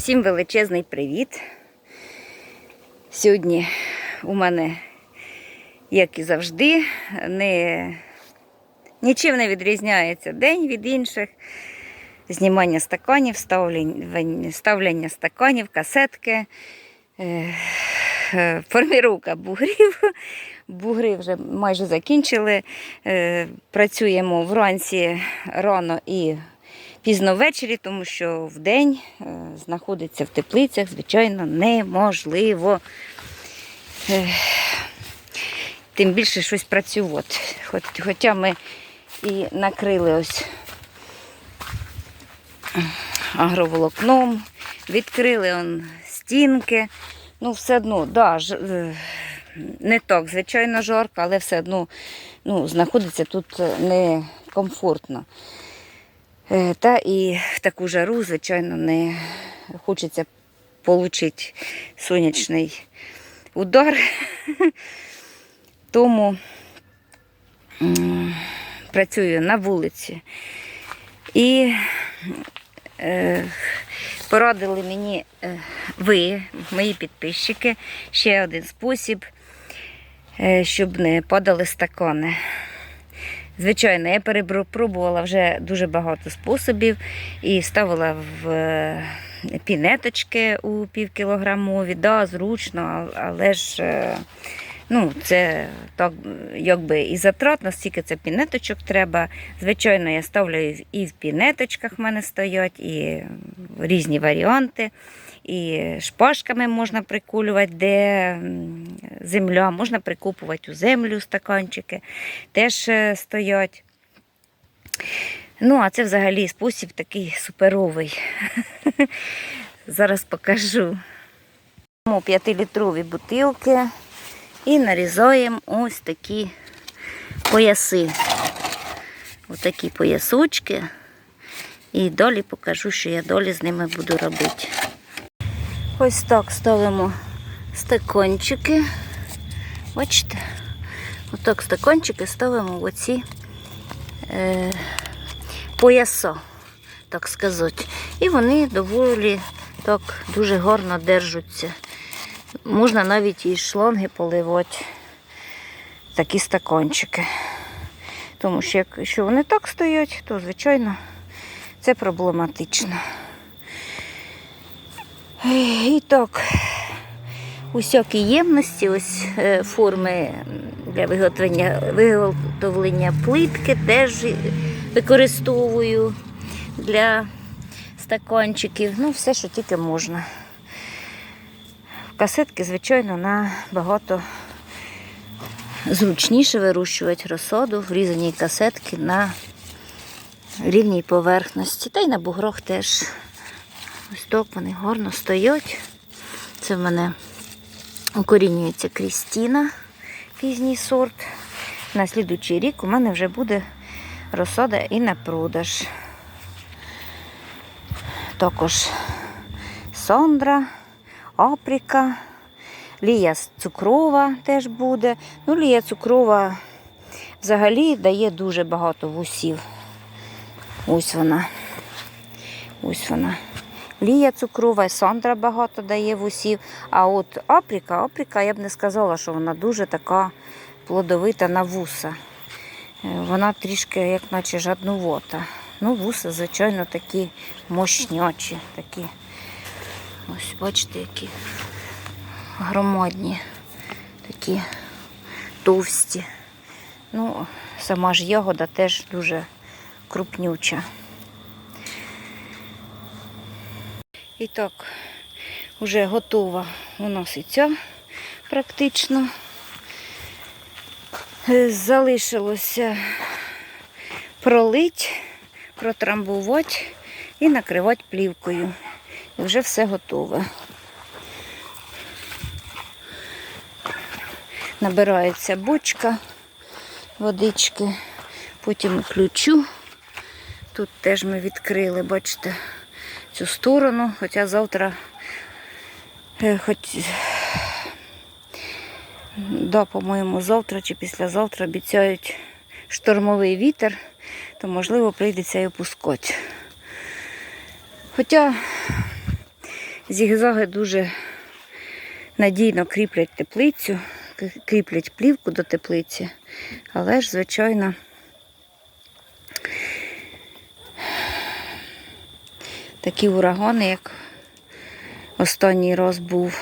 Всім величезний привіт. Сьогодні у мене, як і завжди, не, нічим не відрізняється день від інших. Знімання стаканів, ставляння, ставляння стаканів, касетки, е, е, бугрів. Бугри вже майже закінчили. Е, Працюємо вранці рано і пізно ввечері, тому що в день е, знаходиться в теплицях, звичайно, неможливо. Е, Тим більше щось працювати. Хоча ми і накрили ось агроволокном, відкрили он стінки. Ну, все одно, да, ж, е, не так, звичайно, жарко, але все одно ну, знаходиться тут некомфортно. Е, Та і в таку жару, звичайно, не хочеться отримати сонячний удар. Тому працюю на вулиці. І е, порадили мені е, ви, мої підписчики, ще один спосіб, е, щоб не падали стакани. Звичайно, я перепробувала вже дуже багато способів і ставила в е, пінеточки у півкілограмові. Да, зручно, але ж е, ну, це так якби і затратно, стільки це пінеточок треба. Звичайно, я ставлю і в пінеточках в мене стоять, і різні варіанти. І шпажками можна прикулювати, де земля, можна прикупувати у землю стаканчики, теж е, стоять. Ну, а це взагалі спосіб такий суперовий. Зараз покажу. Беремо 5-літрові бутилки і нарізаємо ось такі пояси. Ось такі поясочки. І далі покажу, що я далі з ними буду робити. Ось так ставимо стаканчики. Бачите? Отак стаканчики ставимо в оці е, пояса, так сказати. І вони доволі так дуже гарно держаться. Можна навіть і шланги поливати такі стаканчики. Тому що якщо вони так стоять, то звичайно це проблематично. І так, усякі ємності, ось е, форми для виготовлення, виготовлення плитки теж використовую для стаканчиків. Ну, все, що тільки можна. Касетки, звичайно, набагато зручніше вирощувати розсаду в різаній касетки на рівній поверхності. Та й на буграх теж. Ось так вони гарно стоять. Це в мене укорінюється Крістіна, пізній сорт. На слідуючий рік у мене вже буде розсада і на продаж. Також Сондра, Апріка, Лія цукрова теж буде. Ну, Лія цукрова взагалі дає дуже багато вусів. Ось вона. Ось вона. Лія цукрова, Сандра багато дає вусів. А от Апріка, Апріка, я б не сказала, що вона дуже така плодовита на вуса. Е, Вона трішки, як наче жаднувата. Ну, вуса, звичайно, такі мощнячі, такі. Ось, бачите, які громадні, такі товсті. Ну, сама ж ягода теж дуже крупнюча. І так, вже готова у нас і ця практично. Е, Залишилося пролить, протрамбувати і накривати плівкою. І вже все готове. Набирається бочка водички, потім ключу. Тут теж ми відкрили, бачите, цю сторону, хоча завтра, е, хоч, да, по-моєму, завтра чи післязавтра обіцяють штормовий вітер, то можливо прийдеться і опускати. Хоча Зігзаги дуже надійно кріплять теплицю, кріплять плівку до теплиці, але ж, звичайно, такі урагани, як останній раз був,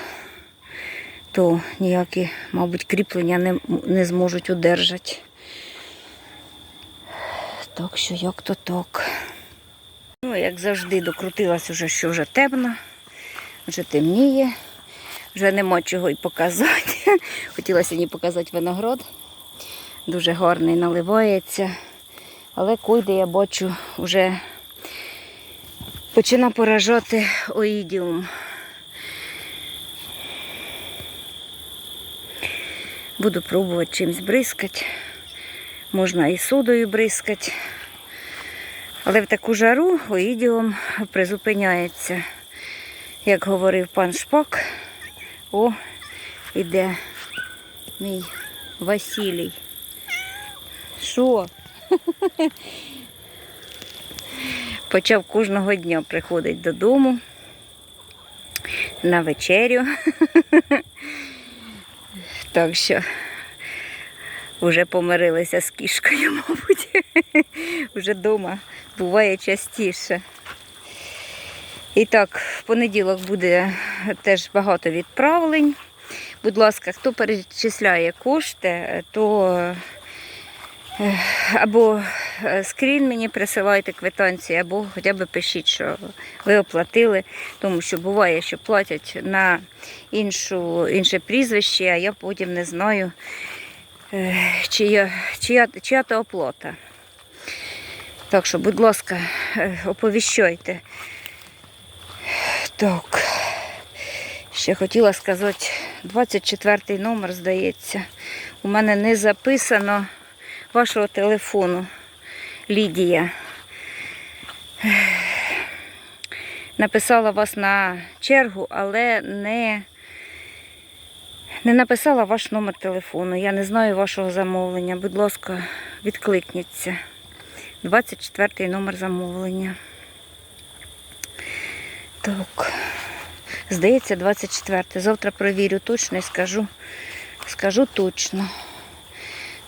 то ніякі, мабуть, кріплення не, не зможуть удержати. Так що як то так. Ну, як завжди, докрутилась уже, що вже темно, вже темніє, вже нема чого й показати. Хотіла сьогодні показати виноград. Дуже гарний наливається. Але койде я бачу, вже почина поражати оїдіум. Буду пробувати чимось бризкати. Можна і содою бризкати. Але в таку жару оїдіум призупиняється. Як говорив пан Шпак, о, іде мій Василій. Що? Почав кожного дня приходити додому на вечерю. Так що вже помирилися з кішкою, мабуть. Вже вдома буває частіше. І так, в понеділок буде теж багато відправлень. Будь ласка, хто перечисляє кошти, то або е, скрін мені присилайте квитанції, або хоча б пишіть, що ви оплатили, тому що буває, що платять на іншу, інше прізвище, а я потім не знаю, е, чия, чия, чия то оплата. Так що, будь ласка, е, оповіщайте. Так. Ще хотіла сказати, 24 номер, здається. У мене не записано вашого телефону, Лідія. Написала вас на чергу, але не, не написала ваш номер телефону. Я не знаю вашого замовлення. Будь ласка, відкликніться. 24 номер замовлення. Так. Здається, 24. Завтра провірю точно і скажу, скажу точно.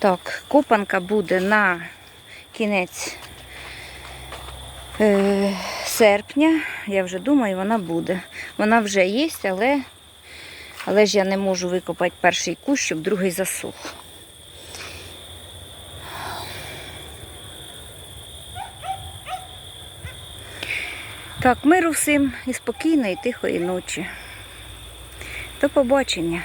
Так, копанка буде на кінець е, серпня. Я вже думаю, вона буде. Вона вже є, але, але ж я не можу викопати перший кущ, щоб другий засух. Так, миру всім і спокійної, тихої ночі. До побачення.